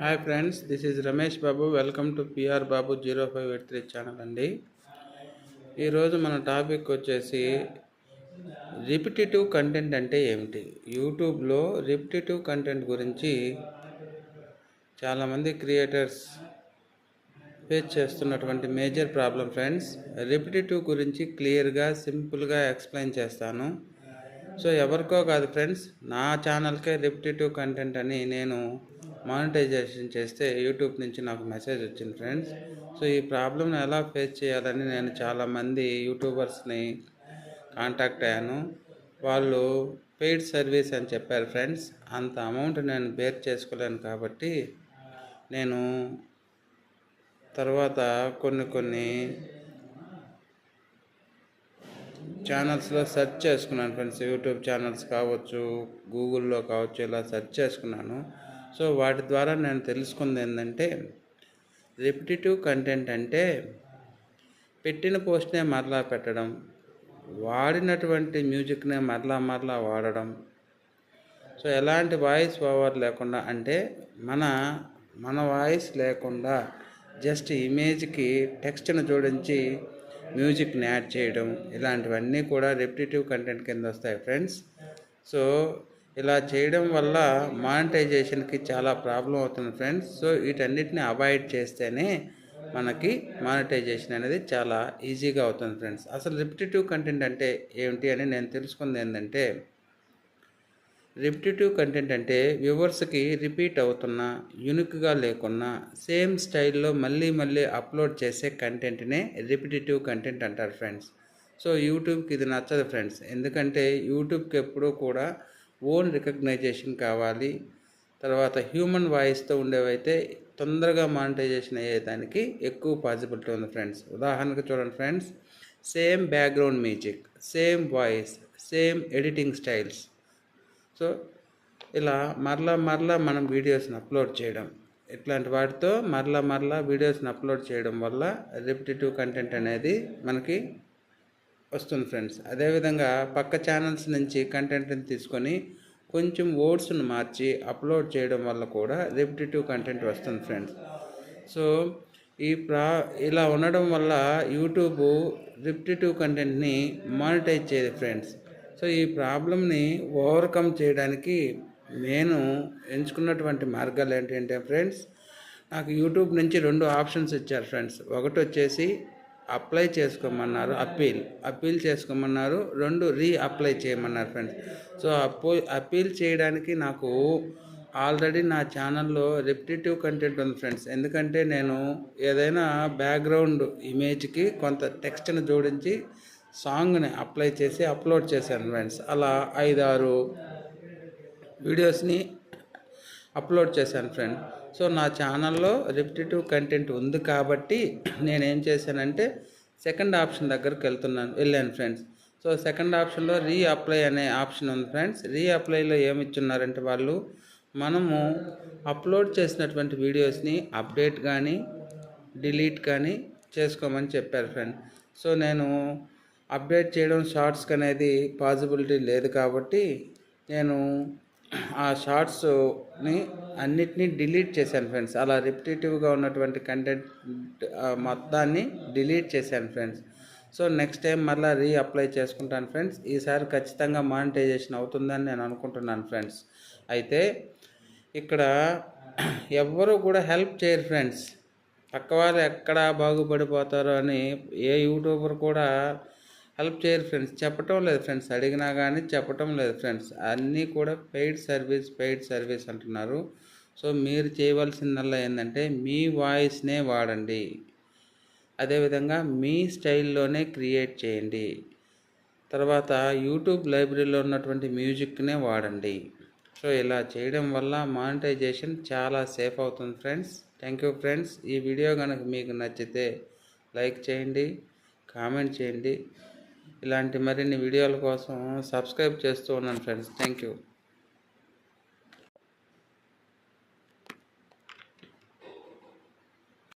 Hi friends this is Ramesh Babu welcome to PR Babu zero five eight three channel అండి. ఈరోజు మన topic వచ్చేసి repetitive content అంటే ఏమిటి? యూట్యూబ్లో రిపిటేటివ్ కంటెంట్ గురించి చాలామంది క్రియేటర్స్ ఫేస్ చేస్తున్నటువంటి మేజర్ ప్రాబ్లం ఫ్రెండ్స్ రిపిటేటివ్ గురించి క్లియర్గా సింపుల్గా ఎక్స్ప్లెయిన్ చేస్తాను. సో ఎవరికో కాదు ఫ్రెండ్స్ నా ఛానల్కే రిపిటేటివ్ కంటెంట్ అని నేను మానిటైజేషన్ చేస్తే యూట్యూబ్ నుంచి నాకు మెసేజ్ వచ్చింది ఫ్రెండ్స్. సో ఈ ప్రాబ్లమ్ని ఎలా ఫేస్ చేయాలని నేను చాలామంది యూట్యూబర్స్ని కాంటాక్ట్ అయ్యాను. వాళ్ళు పెయిడ్ సర్వీస్ అని చెప్పారు ఫ్రెండ్స్. అంత అమౌంట్ నేను బేర్ చేసుకోలేను కాబట్టి నేను తర్వాత కొన్ని కొన్ని ఛానల్స్లో సెర్చ్ చేసుకున్నాను ఫ్రెండ్స్. యూట్యూబ్ ఛానల్స్ కావచ్చు గూగుల్లో కావచ్చు ఇలా సెర్చ్ చేసుకున్నాను. సో వాటి ద్వారా నేను తెలుసుకుంది ఏంటంటే రిపిటేటివ్ కంటెంట్ అంటే పెట్టిన పోస్ట్నే మరలా పెట్టడం వాడినటువంటి మ్యూజిక్నే మరలా మరలా వాడడం. సో ఎలాంటి వాయిస్ ఓవర్ లేకుండా అంటే మన మన వాయిస్ లేకుండా జస్ట్ ఇమేజ్కి టెక్స్ట్ను జోడించి మ్యూజిక్ని యాడ్ చేయడం ఇలాంటివన్నీ కూడా రిపిటేటివ్ కంటెంట్ కింద వస్తాయి ఫ్రెండ్స్ సో ఇలా చేయడం వల్ల మానిటైజేషన్కి చాలా ప్రాబ్లం అవుతుంది ఫ్రెండ్స్. సో వీటన్నిటిని అవాయిడ్ చేస్తేనే మనకి మానిటైజేషన్ అనేది చాలా ఈజీగా అవుతుంది ఫ్రెండ్స్. అసలు రిపిటేటివ్ కంటెంట్ అంటే ఏమిటి అని నేను తెలుసుకుంది ఏంటంటే రిపిటేటివ్ కంటెంట్ అంటే వ్యూవర్స్కి రిపీట్ అవుతున్న యూనిక్గా లేకున్నా సేమ్ స్టైల్లో మళ్ళీ మళ్ళీ అప్లోడ్ చేసే కంటెంట్నే రిపిటేటివ్ కంటెంట్ అంటారు ఫ్రెండ్స్. సో యూట్యూబ్కి ఇది నచ్చదు ఫ్రెండ్స్. ఎందుకంటే యూట్యూబ్కి ఎప్పుడూ కూడా ఓన్ రికగ్నైజేషన్ కావాలి. తర్వాత హ్యూమన్ వాయిస్తో ఉండేవైతే తొందరగా మానిటైజేషన్ అయ్యేదానికి ఎక్కువ పాసిబిలిటీ ఉంది ఫ్రెండ్స్. ఉదాహరణకు చూడండి friends same background music same voice same editing styles. So ఇలా మరలా మరలా మనం వీడియోస్ని అప్లోడ్ చేయడం ఇట్లాంటి వాటితో మరలా మరలా వీడియోస్ని అప్లోడ్ చేయడం వల్ల రిపిటేటివ్ కంటెంట్ అనేది మనకి వస్తుంది ఫ్రెండ్స్. అదేవిధంగా పక్క ఛానల్స్ నుంచి కంటెంట్ని తీసుకొని కొంచెం వర్డ్స్ను మార్చి అప్లోడ్ చేయడం వల్ల కూడా రిపిటేటివ్ కంటెంట్ వస్తుంది ఫ్రెండ్స్. సో ఈ ప్రా ఇలా ఉండడం వల్ల యూట్యూబ్ రిపిటేటివ్ కంటెంట్ని మానిటైజ్ చేయదు ఫ్రెండ్స్. సో ఈ ప్రాబ్లమ్ని ఓవర్కమ్ చేయడానికి నేను ఎంచుకున్నటువంటి మార్గాలు ఏంటంటే ఫ్రెండ్స్ నాకు యూట్యూబ్ నుంచి రెండు ఆప్షన్స్ ఇచ్చారు ఫ్రెండ్స్. ఒకటి వచ్చేసి అప్లై చేసుకోమన్నారు అప్పీల్. అప్పీల్ చేసుకోమన్నారు రెండు రీ అప్లై చేయమన్నారు ఫ్రెండ్స్ సో అప్పో అప్పీల్ చేయడానికి నాకు ఆల్రెడీ నా ఛానల్లో రిపిటేటివ్ కంటెంట్ ఉంది ఫ్రెండ్స్ ఎందుకంటే నేను ఏదైనా బ్యాక్గ్రౌండ్ ఇమేజ్కి కొంత టెక్స్ట్ని జోడించి సాంగ్ని అప్లై చేసి అప్లోడ్ చేశాను ఫ్రెండ్స్ అలా ఐదారు వీడియోస్ని అప్లోడ్ చేశాను ఫ్రెండ్ సో నా ఛానల్లో రిపిటేటివ్ కంటెంట్ ఉంది కాబట్టి నేనేం చేశానంటే సెకండ్ ఆప్షన్ దగ్గరికి వెళ్తున్నాను వెళ్ళాను ఫ్రెండ్స్. సో సెకండ్ ఆప్షన్లో రీఅప్లై అనే ఆప్షన్ ఉంది ఫ్రెండ్స్. రీ అప్లైలో ఏమి ఇచ్చున్నారంటే వాళ్ళు మనము అప్లోడ్ చేసినటువంటి వీడియోస్ని అప్డేట్ కానీ డిలీట్ కానీ చేసుకోమని చెప్పారు ఫ్రెండ్ సో నేను అప్డేట్ చేయడం షార్ట్స్కి అనేది పాసిబిలిటీ లేదు కాబట్టి నేను ఆ షార్ట్స్ని అన్నిటినీ డిలీట్ చేశాను ఫ్రెండ్స్. అలా రిపిటేటివ్గా ఉన్నటువంటి కంటెంట్ మొత్తాన్ని డిలీట్ చేశాను ఫ్రెండ్స్. సో నెక్స్ట్ టైం మళ్ళీ రీ అప్లై చేసుకుంటాను ఫ్రెండ్స్. ఈసారి ఖచ్చితంగా మానిటైజేషన్ అవుతుందని నేను అనుకుంటున్నాను ఫ్రెండ్స్. అయితే ఇక్కడ ఎవ్వరూ కూడా హెల్ప్ చేయరు ఫ్రెండ్స్. పక్కవారు ఎక్కడ బాగుపడిపోతారో అని ఏ యూట్యూబర్ కూడా హెల్ప్ చేయరు ఫ్రెండ్స్. చెప్పటం లేదు ఫ్రెండ్స్. అడిగినా కానీ చెప్పటం లేదు ఫ్రెండ్స్. అన్నీ కూడా పెయిడ్ సర్వీస్ పెయిడ్ సర్వీస్ అంటున్నారు. సో మీరు చేయవలసిందల్లా ఏంటంటే మీ వాయిస్నే వాడండి. అదేవిధంగా మీ స్టైల్లోనే క్రియేట్ చేయండి. తర్వాత యూట్యూబ్ లైబ్రరీలో ఉన్నటువంటి మ్యూజిక్నే వాడండి. సో ఇలా చేయడం వల్ల మానిటైజేషన్ చాలా సేఫ్ అవుతుంది ఫ్రెండ్స్. Thank you friends. ఈ వీడియో కనుక మీకు నచ్చితే లైక్ చేయండి కామెంట్ చేయండి. ఇలాంటి మరిన్ని వీడియోల కోసం సబ్స్క్రైబ్ చేస్తూ ఉన్నాను ఫ్రెండ్స్. Thank you.